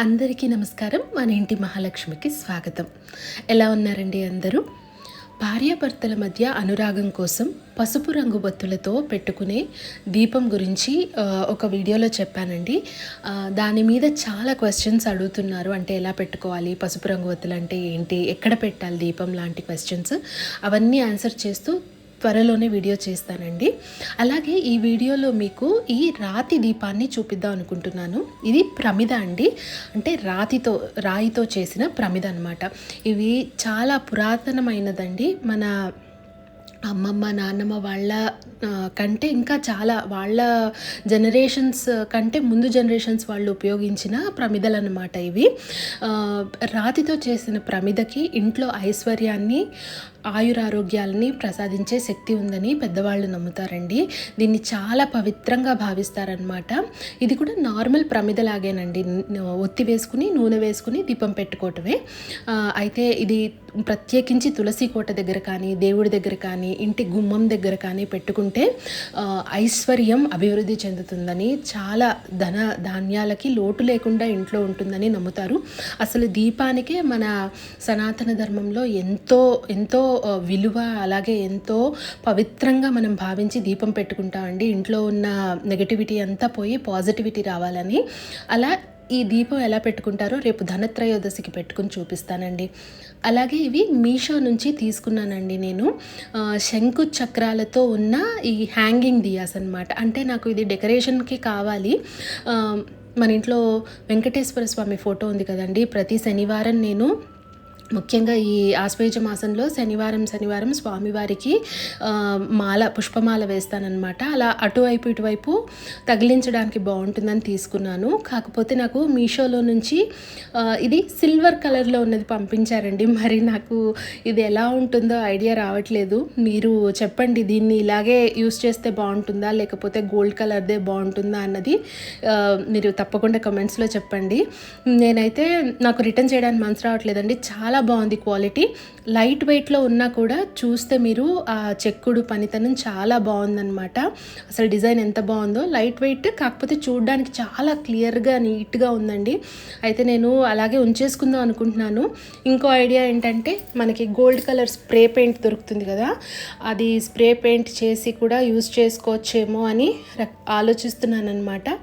అందరికీ నమస్కారం. మన ఇంటి మహాలక్ష్మికి స్వాగతం. ఎలా ఉన్నారండి అందరూ? భార్యాభర్తల మధ్య అనురాగం కోసం పసుపు రంగు బొత్తులతో పెట్టుకునే దీపం గురించి ఒక వీడియోలో చెప్పానండి. దాని మీద చాలా క్వశ్చన్స్ అడుగుతున్నారు. అంటే ఎలా పెట్టుకోవాలి? పసుపు రంగు బొత్తులు అంటే ఏంటి? ఎక్కడ పెట్టాలి దీపం? లాంటి క్వశ్చన్స్ అవన్నీ ఆన్సర్ చేస్తూ త్వరలోనే వీడియో చేస్తానండి. అలాగే ఈ వీడియోలో మీకు ఈ రాతి దీపాన్ని చూపిద్దాం అనుకుంటున్నాను. ఇది ప్రమిద అండి. అంటే రాతితో రాయితో చేసిన ప్రమిద అనమాట ఇవి చాలా పురాతనమైనదండి. మన అమ్మమ్మ నాన్నమ్మ వాళ్ళ కంటే ఇంకా చాలా వాళ్ళ జనరేషన్స్ కంటే ముందు జనరేషన్స్ వాళ్ళు ఉపయోగించిన ప్రమిదలు అనమాట ఇవి రాతితో చేసిన ప్రమిదకి ఇంట్లో ఐశ్వర్యాన్ని ఆయురారోగ్యాలని ప్రసాదించే శక్తి ఉందని పెద్దవాళ్ళు నమ్ముతారండి. దీన్ని చాలా పవిత్రంగా భావిస్తారనమాట ఇది కూడా నార్మల్ ప్రమిదలాగేనండి. ఒత్తి వేసుకుని నూనె వేసుకుని దీపం పెట్టుకోవటమే. అయితే ఇది ప్రత్యేకించి తులసి కోట దగ్గర కానీ దేవుడి దగ్గర కానీ ఇంటి గుమ్మం దగ్గర కానీ పెట్టుకుంటే ఐశ్వర్యం అభివృద్ధి చెందుతుందని చాలా ధన ధాన్యాలకి లోటు లేకుండా ఇంట్లో ఉంటుందని నమ్ముతారు. అసలు దీపానికే మన సనాతన ధర్మంలో ఎంతో ఎంతో విలువ అలాగే ఎంతో పవిత్రంగా మనం భావించి దీపం పెట్టుకుంటామండి. ఇంట్లో ఉన్న నెగటివిటీ అంతా పోయి పాజిటివిటీ రావాలని. అలా ఈ దీపం ఎలా పెట్టుకుంటారో రేపు ధనత్రయోదశికి పెట్టుకుని చూపిస్తానండి. అలాగే ఇవి మీషో నుంచి తీసుకున్నానండి నేను. శంకు చక్రాలతో ఉన్న ఈ హ్యాంగింగ్ దియాస్ అనమాట అంటే నాకు ఇది డెకరేషన్కి కావాలి. మన ఇంట్లో వెంకటేశ్వర స్వామి ఫోటో ఉంది కదండి. ప్రతి శనివారం నేను ముఖ్యంగా ఈ ఆశ్వేజ మాసంలో శనివారం శనివారం స్వామివారికి మాల పుష్పమాల వేస్తానన్నమాట. అలా అటువైపు ఇటువైపు తగిలించడానికి బాగుంటుందని తీసుకున్నాను. కాకపోతే నాకు మీషోలో నుంచి ఇది సిల్వర్ కలర్లో ఉన్నది పంపించారండి. మరి నాకు ఇది ఎలా ఉంటుందో ఐడియా రావట్లేదు. మీరు చెప్పండి దీన్ని ఇలాగే యూస్ చేస్తే బాగుంటుందా? లేకపోతే గోల్డ్ కలర్దే బాగుంటుందా అన్నది మీరు తప్పకుండా కమెంట్స్లో చెప్పండి. నేనైతే నాకు రిటర్న్ చేయడానికి మనసు రావట్లేదండి. చాలా చాలా బాగుంది క్వాలిటీ. లైట్ వెయిట్లో ఉన్నా కూడా చూస్తే మీరు ఆ చెక్కుడు పనితనం చాలా బాగుందన్నమాట. అసలు డిజైన్ ఎంత బాగుందో. లైట్ వెయిట్ కాకపోతే చూడడానికి చాలా క్లియర్గా నీట్గా ఉందండి. అయితే నేను అలాగే ఉంచేసుకుందాం అనుకుంటున్నాను. ఇంకో ఐడియా ఏంటంటే మనకి గోల్డ్ కలర్ స్ప్రే పెయింట్ దొరుకుతుంది కదా. అది స్ప్రే పెయింట్ చేసి కూడా యూస్ చేసుకోవచ్చేమో అని ఆలోచిస్తున్నాను అనమాట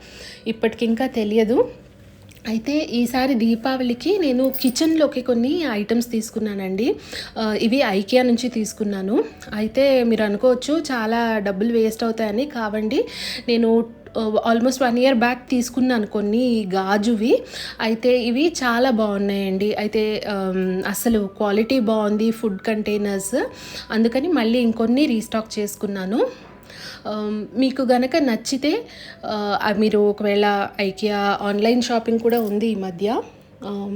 ఇప్పటికింకా తెలియదు. అయితే ఈసారి దీపావళికి నేను కిచెన్లోకి కొన్ని ఐటమ్స్ తీసుకున్నానండి. ఇవి ఐకియా నుంచి తీసుకున్నాను. అయితే మీరు అనుకోవచ్చు చాలా డబ్బులు వేస్ట్ అవుతాయని కావండి. నేను ఆల్మోస్ట్ వన్ ఇయర్ బ్యాక్ తీసుకున్నాను కొన్ని గాజువి. అయితే ఇవి చాలా బాగున్నాయండి. అయితే అసలు క్వాలిటీ బాగుంది ఫుడ్ కంటైనర్స్. అందుకని మళ్ళీ ఇంకొన్ని రీస్టాక్ చేసుకున్నాను. Um, మీకు గనక నచ్చితే uh, మీరు ఒకవేళ ఐకియా ఆన్లైన్ షాపింగ్ కూడా ఉంది ఈ మధ్య. Um,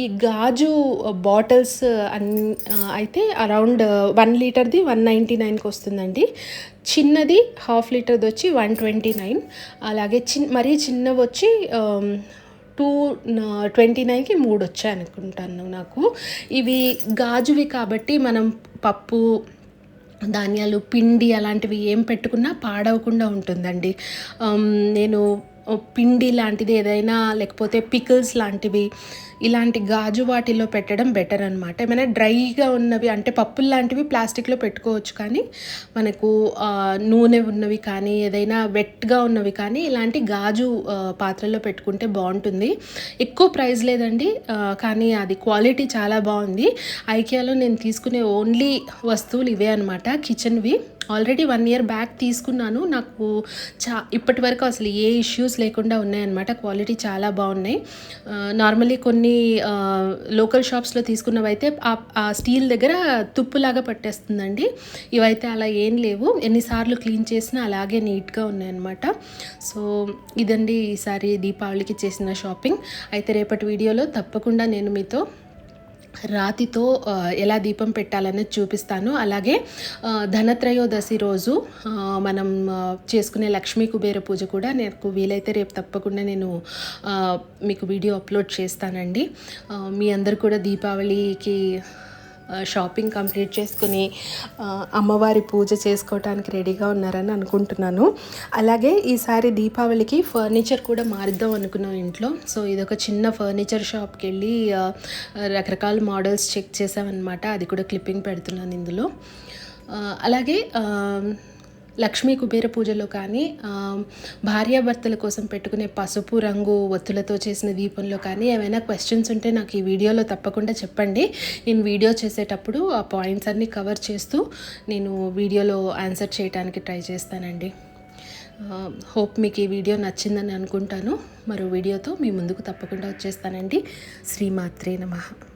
ఈ గాజు uh, బాటిల్స్ అన్ uh, అయితే అరౌండ్ వన్ లీటర్ది వన్ నైంటీ నైన్కి వస్తుందండి. చిన్నది హాఫ్ లీటర్ది వచ్చి వన్ ట్వంటీ నైన్ అలాగే చిన్ మరీ చిన్నవి వచ్చి టూ ట్వంటీ నైన్కి మూడు వచ్చాయి అనుకుంటాను నాకు. ఇవి గాజువి కాబట్టి మనం పప్పు ధాన్యాలు పిండి అలాంటివి ఏం పెట్టుకున్నా పాడవకుండా ఉంటుందండి. నేను పిండి లాంటిది ఏదైనా లేకపోతే పికిల్స్ లాంటివి ఇలాంటి గాజు వాటిలో పెట్టడం బెటర్ అనమాట ఏమైనా డ్రైగా ఉన్నవి అంటే పప్పులు లాంటివి ప్లాస్టిక్లో పెట్టుకోవచ్చు కానీ మనకు నూనె ఉన్నవి కానీ ఏదైనా వెట్గా ఉన్నవి కానీ ఇలాంటి గాజు పాత్రలో పెట్టుకుంటే బాగుంటుంది. ఎక్కువ ప్రైస్ లేదండి కానీ అది క్వాలిటీ చాలా బాగుంది. ఐకియాలో నేను తీసుకునే ఓన్లీ వస్తువులు ఇవే అనమాట కిచెన్వి ఆల్రెడీ వన్ ఇయర్ బ్యాక్ తీసుకున్నాను. నాకు చా ఇప్పటి వరకు అసలు ఏ ఇష్యూస్ లేకుండా ఉన్నాయన్నమాట. క్వాలిటీ చాలా బాగున్నాయి. నార్మలీ కొన్ని లోకల్ షాప్స్లో తీసుకున్నవి అయితే ఆ- ఆ స్టీల్ దగ్గర తుప్పులాగా పట్టేస్తుందండి. ఇవైతే అలా ఏం లేవు. ఎన్నిసార్లు క్లీన్ చేసినా అలాగే నీట్గా ఉన్నాయన్నమాట. సో ఇదండి ఈసారి దీపావళికి చేసిన షాపింగ్ అయితే రేపటి వీడియోలో తప్పకుండా నేను మీతో రాతితో ఎలా దీపం పెట్టాలనేది చూపిస్తాను. అలాగే ధనత్రయోదశి రోజు మనం చేసుకునే లక్ష్మీ కుబేర పూజ కూడా నాకు వీలైతే రేపు తప్పకుండా నేను మీకు వీడియో అప్లోడ్ చేస్తానండి. మీ అందరు కూడా దీపావళికి షాపింగ్ కంప్లీట్ చేసుకుని అమ్మవారి పూజ చేసుకోవడానికి రెడీగా ఉన్నారని అనుకుంటున్నాను. అలాగే ఈసారి దీపావళికి ఫర్నిచర్ కూడా మారుద్దాం అనుకున్నాం ఇంట్లో. సో ఇదొక చిన్న ఫర్నిచర్ షాప్కి వెళ్ళి రకరకాల మోడల్స్ చెక్ చేసామన్నమాట అది కూడా క్లిప్పింగ్ పెడుతున్నాను ఇందులో. అలాగే లక్ష్మీ కుబేర పూజలో కానీ భార్యాభర్తల కోసం పెట్టుకునే పసుపు రంగు ఒత్తులతో చేసిన దీపంలో కానీ ఏమైనా క్వశ్చన్స్ ఉంటే నాకు ఈ వీడియోలో తప్పకుండా చెప్పండి. నేను వీడియో చేసేటప్పుడు ఆ పాయింట్స్ అన్నీ కవర్ చేస్తూ నేను వీడియోలో ఆన్సర్ చేయడానికి ట్రై చేస్తానండి. హోప్ మీకు ఈ వీడియో నచ్చిందని అనుకుంటాను. మరో వీడియోతో మీ ముందుకు తప్పకుండా వచ్చేస్తానండి. శ్రీమాత్రే నమః.